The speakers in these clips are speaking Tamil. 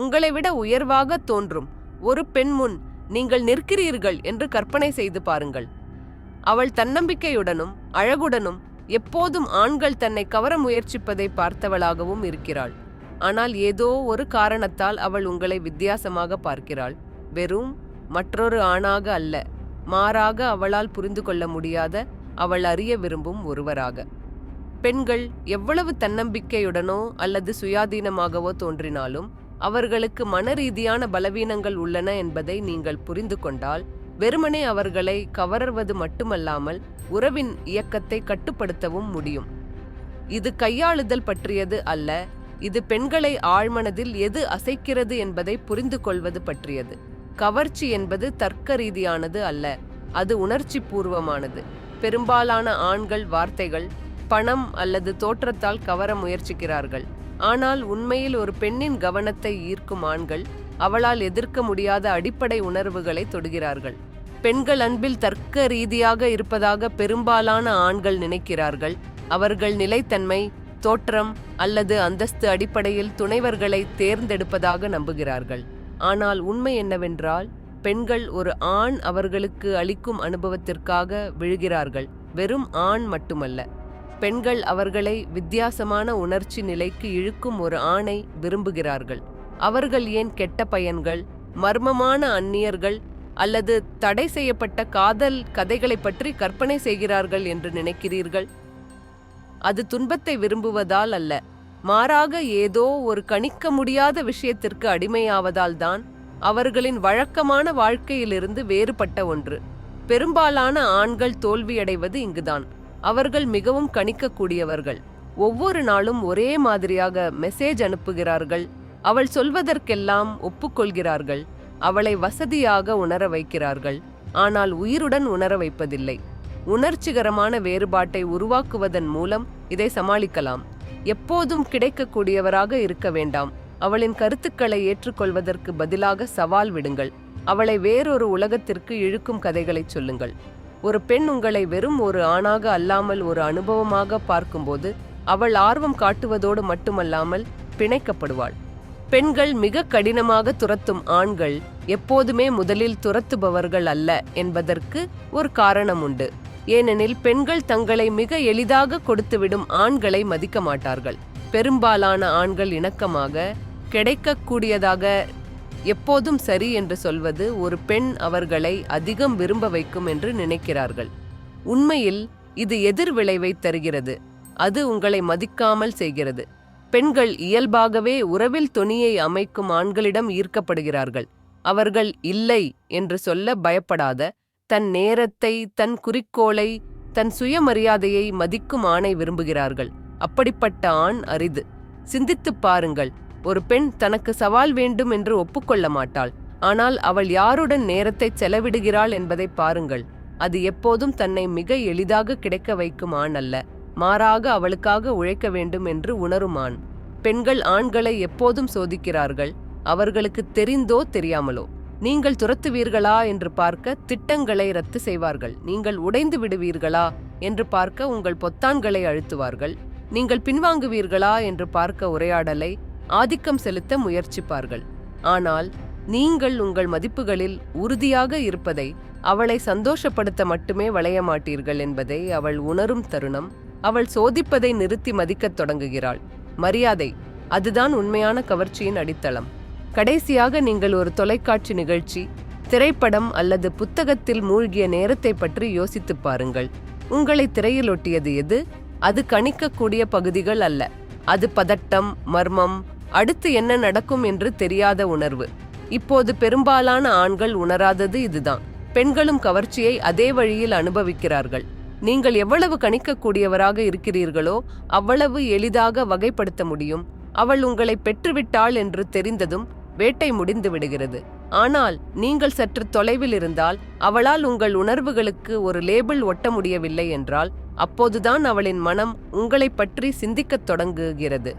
உங்களை விட உயர்வாக தோன்றும். ஒரு பெண் முன் நீங்கள் நிற்கிறீர்கள் என்று கற்பனை செய்து பாருங்கள். அவள் தன்னம்பிக்கையுடனும் அழகுடனும் எப்போதும் ஆண்கள் தன்னை கவர முயற்சிப்பதை பார்த்தவளாகவும் இருக்கிறாள். ஆனால் ஏதோ ஒரு காரணத்தால் அவள் உங்களை வித்தியாசமாக பார்க்கிறாள். வெறும் மற்றொரு ஆணாக அல்ல மாறாக அவளால் புரிந்து கொள்ள முடியாத அவள் அறிய விரும்பும் ஒருவராக. பெண்கள் எவ்வளவு தன்னம்பிக்கையுடனோ அல்லது சுயாதீனமாகவோ தோன்றினாலும் அவர்களுக்கு மனரீதியான பலவீனங்கள் உள்ளன என்பதை நீங்கள் புரிந்து கொண்டால் வெறுமனே அவர்களை கவர்வது மட்டுமல்லாமல் உறவின் இயக்கத்தை கட்டுப்படுத்தவும் முடியும். இது கையாளுதல் பற்றியது அல்ல இது பெண்களை ஆழ்மனதில் எது அசைக்கிறது என்பதை புரிந்து கொள்வது பற்றியது. கவர்ச்சி என்பது தர்க்க ரீதியானது அல்ல அது உணர்ச்சி பூர்வமானது. பெரும்பாலான ஆண்கள் வார்த்தைகள் பணம் அல்லது தோற்றத்தால் கவர முயற்சிக்கிறார்கள். ஆனால் உண்மையில் ஒரு பெண்ணின் கவனத்தை ஈர்க்கும் ஆண்கள் அவளால் எதிர்க்க முடியாத அடிப்படை உணர்வுகளை தொடுகிறார்கள். பெண்கள் அன்பில் தர்க்க ரீதியாக இருப்பதாக பெரும்பாலான ஆண்கள் நினைக்கிறார்கள். அவர்கள் நிலைத்தன்மை தோற்றம் அல்லது அந்தஸ்து அடிப்படையில் துணைவர்களை தேர்ந்தெடுப்பதாக நம்புகிறார்கள். ஆனால் உண்மை என்னவென்றால் பெண்கள் ஒரு ஆண் அவர்களுக்கு அளிக்கும் அனுபவத்திற்காக விழுகிறார்கள். வெறும் ஆண் மட்டுமல்ல. பெண்கள் அவர்களை வித்தியாசமான உணர்ச்சி நிலைக்கு இழுக்கும் ஒரு ஆணை விரும்புகிறார்கள். அவர்கள் ஏன் கெட்ட பையன்கள் மர்மமான அந்நியர்கள் அல்லது தடை செய்யப்பட்ட காதல் கதைகளைப் பற்றி கற்பனை செய்கிறார்கள் என்று நினைக்கிறீர்கள்? அது துன்பத்தை விரும்புவதால் அல்ல. மாறாக ஏதோ ஒரு கணிக்க முடியாத விஷயத்திற்கு அடிமையாவதால் தான் அவர்களின் வழக்கமான வாழ்க்கையிலிருந்து வேறுபட்ட ஒன்று. பெரும்பாலான ஆண்கள் தோல்வியடைவது இங்குதான். அவர்கள் மிகவும் கணிக்கக்கூடியவர்கள். ஒவ்வொரு நாளும் ஒரே மாதிரியாக மெசேஜ் அனுப்புகிறார்கள். அவள் சொல்வதற்கெல்லாம் ஒப்புக்கொள்கிறார்கள். அவளை வசதியாக உணர வைக்கிறார்கள். ஆனால் உயிருடன் உணர வைப்பதில்லை. உணர்ச்சிகரமான வேறுபாட்டை உருவாக்குவதன் மூலம் இதை சமாளிக்கலாம். எப்போதும் கிடைக்கக்கூடியவராக இருக்க வேண்டாம். அவளின் கருத்துக்களை ஏற்றுக்கொள்வதற்கு பதிலாக சவால் விடுங்கள். அவளை வேறொரு உலகத்திற்கு இழுக்கும் கதைகளை சொல்லுங்கள். ஒரு பெண் உங்களை வெறும் ஒரு ஆணாக அல்லாமல் ஒரு அனுபவமாக பார்க்கும்போது அவள் ஆர்வம் காட்டுவதோடு மட்டுமல்லாமல் பிணைக்கப்படுவாள். பெண்கள் மிக கடினமாக துரத்தும் ஆண்கள் எப்போதுமே முதலில் துரத்துபவர்கள் அல்ல என்பதற்கு ஒரு காரணம் உண்டு. ஏனெனில் பெண்கள் தங்களை மிக எளிதாக கொடுத்துவிடும் ஆண்களை மதிக்க மாட்டார்கள். பெரும்பாலான ஆண்கள் இணக்கமாக கிடைக்கக்கூடியதாக எப்போதும் சரி என்று சொல்வது ஒரு பெண் அவர்களை அதிகம் விரும்ப வைக்கும் என்று நினைக்கிறார்கள். உண்மையில் இது எதிர் விளைவை தருகிறது. அது உங்களை மதிக்காமல் செய்கிறது. பெண்கள் இயல்பாகவே உறவில் தொனியை அமைக்கும் ஆண்களிடம் ஈர்க்கப்படுகிறார்கள். அவர்கள் இல்லை என்று சொல்ல பயப்படாத தன் நேரத்தை தன் குறிக்கோளை தன் சுயமரியாதையை மதிக்கும் ஆணை விரும்புகிறார்கள். அப்படிப்பட்ட ஆண் அரிது. சிந்தித்துப் பாருங்கள் ஒரு பெண் தனக்கு சவால் வேண்டும் என்று ஒப்புக்கொள்ள மாட்டாள். ஆனால் அவள் யாருடன் நேரத்தை செலவிடுகிறாள் என்பதை பாருங்கள். அது எப்போதும் தன்னை மிக எளிதாக கிடைக்க வைக்கும் ஆண் அல்ல. மாறாக அவளுக்காக உழைக்க வேண்டும் என்று உணரும் ஆண் பெண்கள் ஆண்களை எப்போதும் சோதிக்கிறார்கள். அவர்களுக்கு தெரிந்தோ தெரியாமலோ. நீங்கள் துரத்துவீர்களா என்று பார்க்க திட்டங்களை ரத்து செய்வார்கள். நீங்கள் உடைந்து விடுவீர்களா என்று பார்க்க உங்கள் பொத்தான்களை அழுத்துவார்கள். நீங்கள் பின்வாங்குவீர்களா என்று பார்க்க உரையாடலை ஆதிக்கம் செலுத்த முயற்சிப்பார்கள். ஆனால் நீங்கள் உங்கள் மதிப்புகளில் உறுதியாக இருப்பதை அவளை சந்தோஷப்படுத்த மட்டுமே வளைய மாட்டீர்கள் என்பதை அவள் உணரும் தருணம் அவள் சோதிப்பதை நிறுத்தி மதிக்கத் தொடங்குகிறாள். மரியாதை அதுதான் உண்மையான கவர்ச்சியின் அடித்தளம். கடைசியாக நீங்கள் ஒரு தொலைக்காட்சி நிகழ்ச்சி திரைப்படம் அல்லது புத்தகத்தில் மூழ்கிய நேரத்தை பற்றி யோசித்துப் பாருங்கள். உங்களை திரையில் ஒட்டியது எது? அது கணிக்கக்கூடிய பகுதிகள் அல்ல. அது பதட்டம் மர்மம் அடுத்து என்ன நடக்கும் என்று தெரியாத உணர்வு. இப்போது பெரும்பாலான ஆண்கள் உணராதது இதுதான். பெண்களும் கவர்ச்சியை அதே வழியில் அனுபவிக்கிறார்கள். நீங்கள் எவ்வளவு கணிக்கக்கூடியவராக இருக்கிறீர்களோ அவ்வளவு எளிதாக வகைப்படுத்த முடியும். அவள் உங்களை பெற்றுவிட்டாள் என்று தெரிந்ததும் வேட்டை முடிந்து விடுகிறது. ஆனால் நீங்கள் சற்று தொலைவில் இருந்தால் அவளால் உங்கள் உணர்வுகளுக்கு ஒரு லேபிள் ஒட்ட முடியவில்லை என்றால் அப்போதுதான் அவளின் மனம் உங்களைப் பற்றி சிந்திக்கத் தொடங்குகிறது.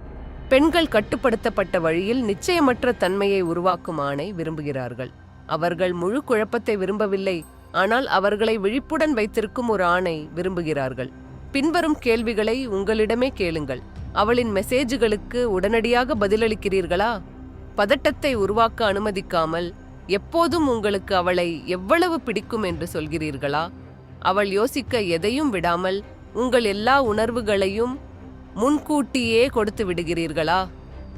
பெண்கள் கட்டுப்படுத்தப்பட்ட வழியில் நிச்சயமற்ற தன்மையை உருவாக்கும் ஆணை விரும்புகிறார்கள். அவர்கள் முழு குழப்பத்தை விரும்பவில்லை ஆனால் அவர்களை விழிப்புடன் வைத்திருக்கும் ஒரு ஆணை விரும்புகிறார்கள். பின்வரும் கேள்விகளை உங்களிடமே கேளுங்கள். அவளின் மெசேஜுகளுக்கு உடனடியாக பதிலளிக்கிறீர்களா? பதட்டத்தை உருவாக்க அனுமதிக்காமல் எப்போதும் உங்களுக்கு அவளை எவ்வளவு பிடிக்கும் என்று சொல்கிறீர்களா? அவள் யோசிக்க எதையும் விடாமல் உங்கள் எல்லா உணர்வுகளையும் முன்கூட்டியே கொடுத்து விடுகிறீர்களா?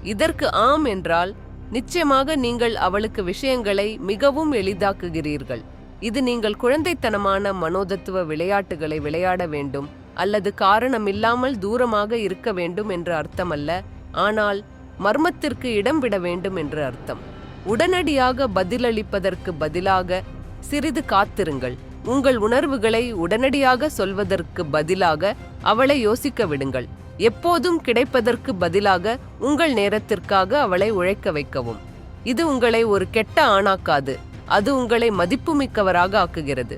இதற்கு ஆம் என்றால் நிச்சயமாக நீங்கள் அவளுக்கு விஷயங்களை மிகவும் எளிதாக்குகிறீர்கள். இது நீங்கள் குழந்தைத்தனமான மனோதத்துவ விளையாட்டுகளை விளையாட வேண்டும் அல்லது காரணமில்லாமல் தூரமாக இருக்க வேண்டும் என்று அர்த்தமல்ல ஆனால் மர்மத்திற்கு இடம் விட வேண்டும் என்று அர்த்தம். உடனடியாக பதிலளிப்பதற்கு பதிலாக சிறிது காத்திருங்கள். உங்கள் உணர்வுகளை உடனடியாக சொல்வதற்கு பதிலாக அவளை யோசிக்க விடுங்கள். எப்போதும் கிடைப்பதற்கு பதிலாக உங்கள் நேரத்திற்காக அவளை உழைக்க வைக்கவும். இது உங்களை ஒரு கெட்ட ஆணாக்காது. அது உங்களை மதிப்புமிக்கவராக ஆக்குகிறது.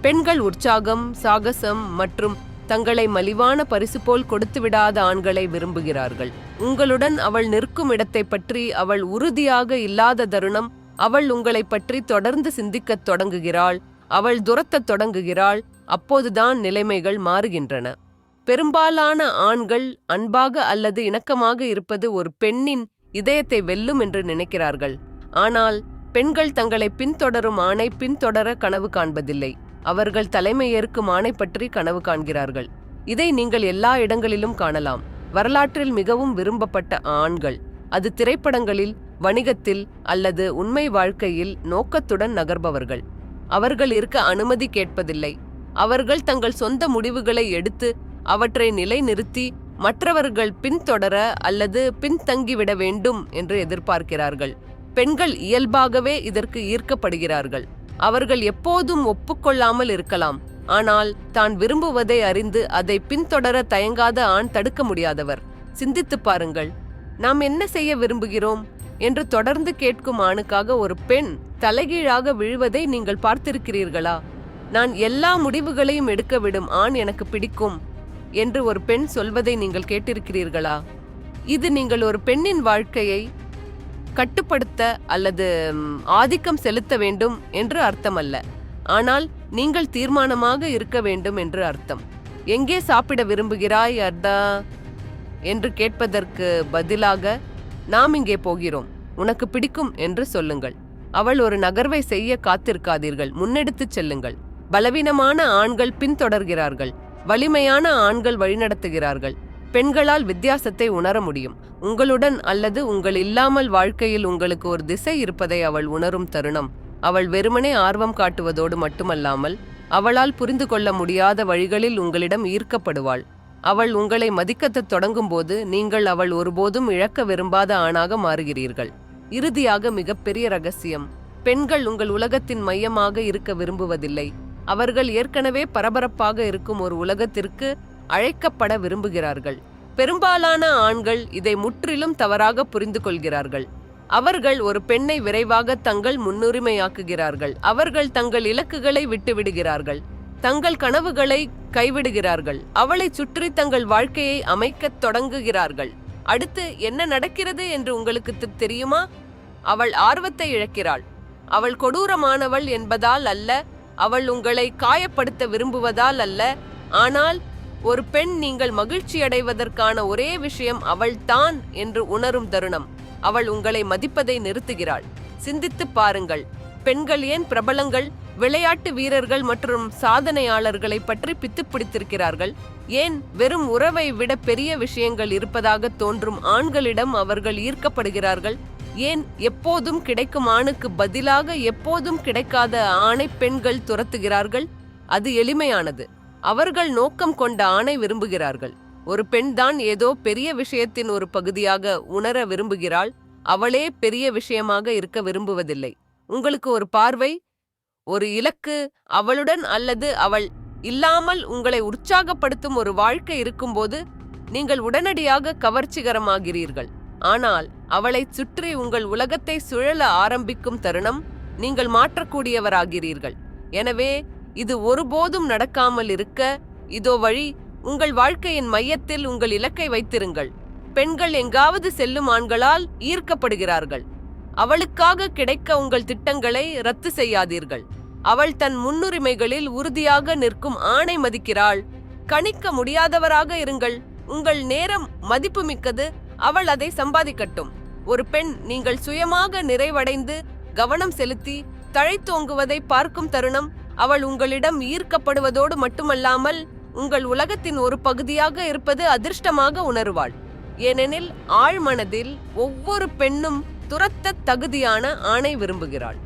பெண்கள் உற்சாகம் சாகசம் மற்றும் தங்களை மலிவான பரிசு போல் கொடுத்துவிடாத ஆண்களை விரும்புகிறார்கள். உங்களுடன் அவள் நிற்கும் இடத்தை பற்றி அவள் உறுதியாக இல்லாத தருணம் அவள் உங்களை பற்றி தொடர்ந்து சிந்திக்கத் தொடங்குகிறாள் அவள் துரத்தத் தொடங்குகிறாள் அப்போதுதான் நிலைமைகள் மாறுகின்றன. பெரும்பாலான ஆண்கள் அன்பாக அல்லது இணக்கமாக இருப்பது ஒரு பெண்ணின் இதயத்தை வெல்லும் என்று நினைக்கிறார்கள். ஆனால் பெண்கள் தங்களை பின்தொடரும் ஆணை பின்தொடர கனவு காண்பதில்லை. அவர்கள் தலைமையேற்கும் ஆணை பற்றி கனவு காண்கிறார்கள். இதை நீங்கள் எல்லா இடங்களிலும் காணலாம். வரலாற்றில் மிகவும் விரும்பப்பட்ட ஆண்கள். அது திரைப்படங்களில் வணிகத்தில் அல்லது உண்மை வாழ்க்கையில் நோக்கத்துடன் நகர்பவர்கள். அவர்கள் இருக்க அனுமதி கேட்பதில்லை. அவர்கள் தங்கள் சொந்த முடிவுகளை எடுத்து அவற்றை நிலைநிறுத்தி மற்றவர்கள் பின்தொடர அல்லது பின்தங்கிவிட வேண்டும் என்று எதிர்பார்க்கிறார்கள். பெண்கள் இயல்பாகவே இதற்கு ஈர்க்கப்படுகிறார்கள். அவர்கள் எப்போதும் ஒப்புக்கொள்ளாமல் இருக்கலாம். ஆனால் தான் விரும்புவதை அறிந்து அதை பின்தொடர தயங்காத ஆண் தடுக்க முடியாதவர். சிந்தித்துப் பாருங்கள். நாம் என்ன செய்ய விரும்புகிறோம்? என்று தொடர்ந்து கேட்கும் ஆணுக்காக ஒரு பெண் தலைகீழாக விழுவதை நீங்கள் பார்த்திருக்கிறீர்களா? நான் எல்லா முடிவுகளையும் எடுக்க விடும் ஆண் எனக்கு பிடிக்கும். என்று ஒரு பெண் சொல்வதை நீங்கள் கேட்டிருக்கிறீர்களா? இது நீங்கள் ஒரு பெண்ணின் வாழ்க்கையை கட்டுப்படுத்த அல்லது ஆதிக்கம் செலுத்த வேண்டும் என்று அர்த்தமல்ல. ஆனால் நீங்கள் தீர்மானமாக இருக்க வேண்டும் என்று அர்த்தம். எங்கே சாப்பிட விரும்புகிறாய் அர்தா என்று கேட்பதற்கு பதிலாக நாம் இங்கே போகிறோம். உனக்கு பிடிக்கும் என்று சொல்லுங்கள். அவள் ஒரு நகர்வை செய்ய காத்திருக்காதீர்கள். முன்னெடுத்துச் செல்லுங்கள். பலவீனமான ஆண்கள் பின்தொடர்கிறார்கள். வலிமையான ஆண்கள் வழிநடத்துகிறார்கள். பெண்களால் வித்தியாசத்தை உணர முடியும். உங்களுடன் அல்லது உங்கள் இல்லாமல் வாழ்க்கையில் உங்களுக்கு ஒரு திசை இருப்பதை அவள் உணரும் தருணம். அவள் வெறுமனே ஆர்வம் காட்டுவதோடு மட்டுமல்லாமல் அவளால் புரிந்து கொள்ள முடியாத வழிகளில் உங்களிடம் ஈர்க்கப்படுவாள். அவள் உங்களை மதிக்கத் தொடங்கும்போது நீங்கள் அவள் ஒருபோதும் இழக்க விரும்பாத ஆணாக மாறுகிறீர்கள். இறுதியாக மிகப்பெரிய ரகசியம் பெண்கள் உங்கள் உலகத்தின் மையமாக இருக்க விரும்புவதில்லை. அவர்கள் ஏற்கனவே பரபரப்பாக இருக்கும் ஒரு உலகத்திற்கு அழைக்கப்பட விரும்புகிறார்கள். பெரும்பாலான ஆண்கள் இதை முற்றிலும் தவறாக புரிந்து கொள்கிறார்கள். அவர்கள் ஒரு பெண்ணை விரைவாக தங்கள் முன்னுரிமையாக்குகிறார்கள். அவர்கள் தங்கள் இலக்குகளை விட்டுவிடுகிறார்கள். தங்கள் கனவுகளை கைவிடுகிறார்கள். அவளைச் சுற்றி தங்கள் வாழ்க்கையை அமைக்கத் தொடங்குகிறார்கள். அடுத்து என்ன நடக்கிறது என்று உங்களுக்கு தெரியுமா? அவள் ஆர்வத்தை இழக்கிறாள். அவள் கொடூரமானவள் என்பதால் அல்ல அவள் உங்களை காயப்படுத்த விரும்புவதால் அல்ல. ஆனால் ஒரு பெண் நீங்கள் மகிழ்ச்சியடைவதற்கான ஒரே விஷயம் அவள்தான் என்று உணரும் தருணம். அவள் உங்களை மதிப்பதை நிறுத்துகிறாள். சிந்தித்துப் பாருங்கள். பெண்கள் ஏன் பிரபலங்கள் விளையாட்டு வீரர்கள் மற்றும் சாதனையாளர்களை பற்றி பித்து பிடித்திருக்கிறார்கள்? ஏன் வெறும் உறவை விட பெரிய விஷயங்கள் இருப்பதாக தோன்றும் ஆண்களிடம் அவர்கள் ஈர்க்கப்படுகிறார்கள்? ஏன் எப்போதும் கிடைக்கும் ஆணுக்கு பதிலாக எப்போதும் கிடைக்காத ஆணை பெண்கள் துரத்துகிறார்கள்? அது எளிமையானது. அவர்கள் நோக்கம் கொண்ட ஆணை விரும்புகிறார்கள். ஒரு பெண்தான் ஏதோ பெரிய விஷயத்தின் ஒரு பகுதியாக உணர விரும்புகிறாள். அவளே பெரிய விஷயமாக இருக்க விரும்புவதில்லை. உங்களுக்கு ஒரு பார்வை? ஒரு இலக்கு? அவளுடன் அல்லது அவள் இல்லாமல் உங்களை உற்சாகப்படுத்தும் ஒரு வாழ்க்கை இருக்கும்போது நீங்கள் உடனடியாக கவர்ச்சிகரமாகிறீர்கள். ஆனால் அவளைச் சுற்றி உங்கள் உலகத்தை சுழல ஆரம்பிக்கும் தருணம் நீங்கள் மாற்றக்கூடியவராகிறீர்கள். எனவே இது ஒருபோதும் நடக்காமல் இருக்க இதோ வழி உங்கள் வாழ்க்கையின் மையத்தில் உங்கள் இலக்கை வைத்திருங்கள். பெண்கள் எங்காவது செல்லும் ஆண்களால் ஈர்க்கப்படுகிறார்கள். அவளுக்காக கிடைக்க உங்கள் திட்டங்களை ரத்து செய்யாதீர்கள். அவள் தன் முன்னுரிமைகளில் உறுதியாக நிற்கும் ஆணை மதிக்கிறாள். கணிக்க முடியாதவராக இருங்கள். உங்கள் நேரம் மதிப்புமிக்கது. அவள் அதை சம்பாதிக்கட்டும். ஒரு பெண் நீங்கள் சுயமாக நிறைவடைந்து கவனம் செலுத்தி தழைத்தோங்குவதை பார்க்கும் தருணம் அவள் உங்களிடம் ஈர்க்கப்படுவதோடு மட்டுமல்லாமல் உங்கள் உலகத்தின் ஒரு பகுதியாக இருப்பது அதிர்ஷ்டமாக உணருவாள். ஏனெனில் ஆழ்மனதில் ஒவ்வொரு பெண்ணும் துரத்த தகுதியான ஆணை விரும்புகிறாள்.